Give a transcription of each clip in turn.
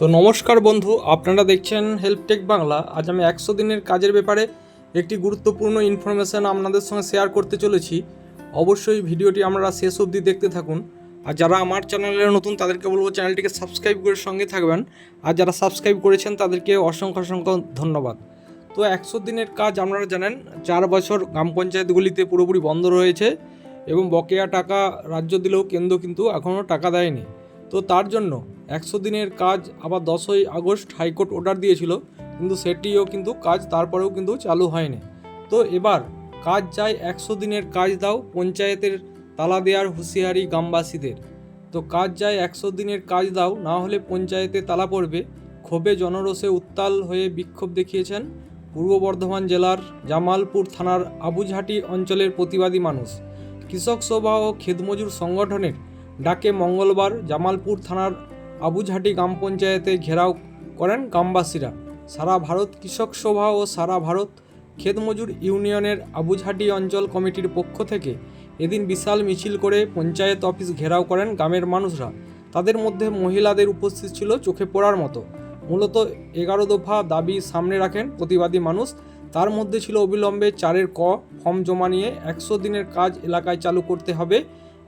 তো নমস্কার বন্ধু, আপনারা দেখছেন হেল্পটেক বাংলা আজ আমি একশো দিনের কাজের ব্যাপারে একটি গুরুত্বপূর্ণ ইনফরমেশান আপনাদের সঙ্গে শেয়ার করতে চলেছি। অবশ্যই ভিডিওটি আপনারা শেষ অবধি দেখতে থাকুন। আর যারা আমার চ্যানেলে নতুন, তাদেরকে বলব চ্যানেলটিকে সাবস্ক্রাইব করে সঙ্গে থাকবেন। আর যারা সাবস্ক্রাইব করেছেন, তাদেরকে অসংখ্য অসংখ্য ধন্যবাদ। তো একশো দিনের কাজ আপনারা জানেন, চার বছর গ্রাম পঞ্চায়েতগুলিতে পুরোপুরি বন্ধ রয়েছে এবং বকেয়া টাকা রাজ্য দিলেও কেন্দ্র কিন্তু এখনও টাকা দেয়নি। তো তার জন্য একশো দিনের কাজ আবার দশই আগস্ট হাইকোর্ট অর্ডার দিয়েছিল, কিন্তু সেটিও কিন্তু কাজ তারপরেও কিন্তু চালু হয়নি। তো এবার কাজ চাই একশো দিনের কাজ দাও পঞ্চায়েতের তালা দেওয়ার হুঁশিয়ারি গ্রামবাসীদের। তো কাজ চাই একশো দিনের কাজ দাও, না হলে পঞ্চায়েতে তালা পড়বে। ক্ষোভে জনরোষে উত্তাল হয়ে বিক্ষোভ দেখিয়েছেন পূর্ব বর্ধমান জেলার জামালপুর থানার আবুঝাটি অঞ্চলের প্রতিবাদী মানুষ। কৃষক সভা ও খেতমজুর সংগঠনের ডাকে মঙ্গলবার জামালপুর থানার আবুঝাটি গ্রাম পঞ্চায়েতে ঘেরাও করেন গ্রামবাসীরা। সারা ভারত কৃষক সভা ও সারা ভারত ক্ষেতমজুর ইউনিয়নের আবুঝাটি অঞ্চল কমিটির পক্ষ থেকে এদিন বিশাল মিছিল করে পঞ্চায়েত অফিস ঘেরাও করেন গ্রামের মানুষরা। তাদের মধ্যে মহিলাদের উপস্থিত ছিল চোখে পড়ার মতো। মূলত এগারো দফা দাবি সামনে রাখেন প্রতিবাদী মানুষ। তার মধ্যে ছিল অবিলম্বে চারের ক ফর্ম জমা নিয়ে একশো দিনের কাজ এলাকায় চালু করতে হবে।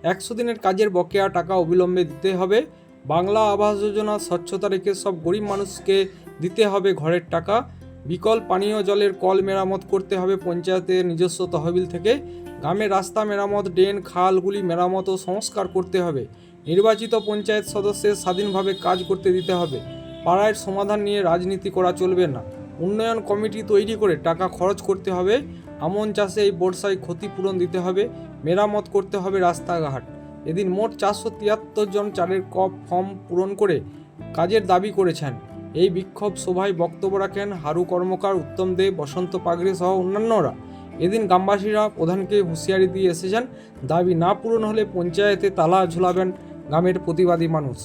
একশো দিনের কাজের বকেয়া টাকা অবিলম্বে দিতে হবে। বাংলা আবাস যোজনা স্বচ্ছতা রেখে সব গরিব মানুষকে দিতে হবে ঘরের টাকা। বিকল পানীয় জলের কল মেরামত করতে হবে পঞ্চায়েতের নিজস্ব তহবিল থেকে। গ্রামের রাস্তা মেরামত, ড্রেন খালগুলি মেরামত ও সংস্কার করতে হবে। নির্বাচিত পঞ্চায়েত সদস্যের স্বাধীনভাবে কাজ করতে দিতে হবে। পাড়ায় সমাধান নিয়ে রাজনীতি করা চলবে না। উন্নয়ন কমিটি তৈরি করে টাকা খরচ করতে হবে। আমন চাষে এই বর্ষায় ক্ষতিপূরণ দিতে হবে, মেরামত করতে হবে রাস্তাঘাট। এদিন মোট চারশো তিয়াত্তর জন চারের কপ ফর্ম পূরণ করে কাজের দাবি করেছেন। এই বিক্ষোভ সভায় বক্তব্য রাখেন হারু কর্মকার উত্তম দেব, বসন্ত পাগড়ি সহ অন্যান্যরা। এদিন গ্রামবাসীরা প্রধানকে হুঁশিয়ারি দিয়ে এসেছেন, দাবি না পূরণ হলে পঞ্চায়েতে তালা ঝুলাবেন গ্রামের প্রতিবাদী মানুষ।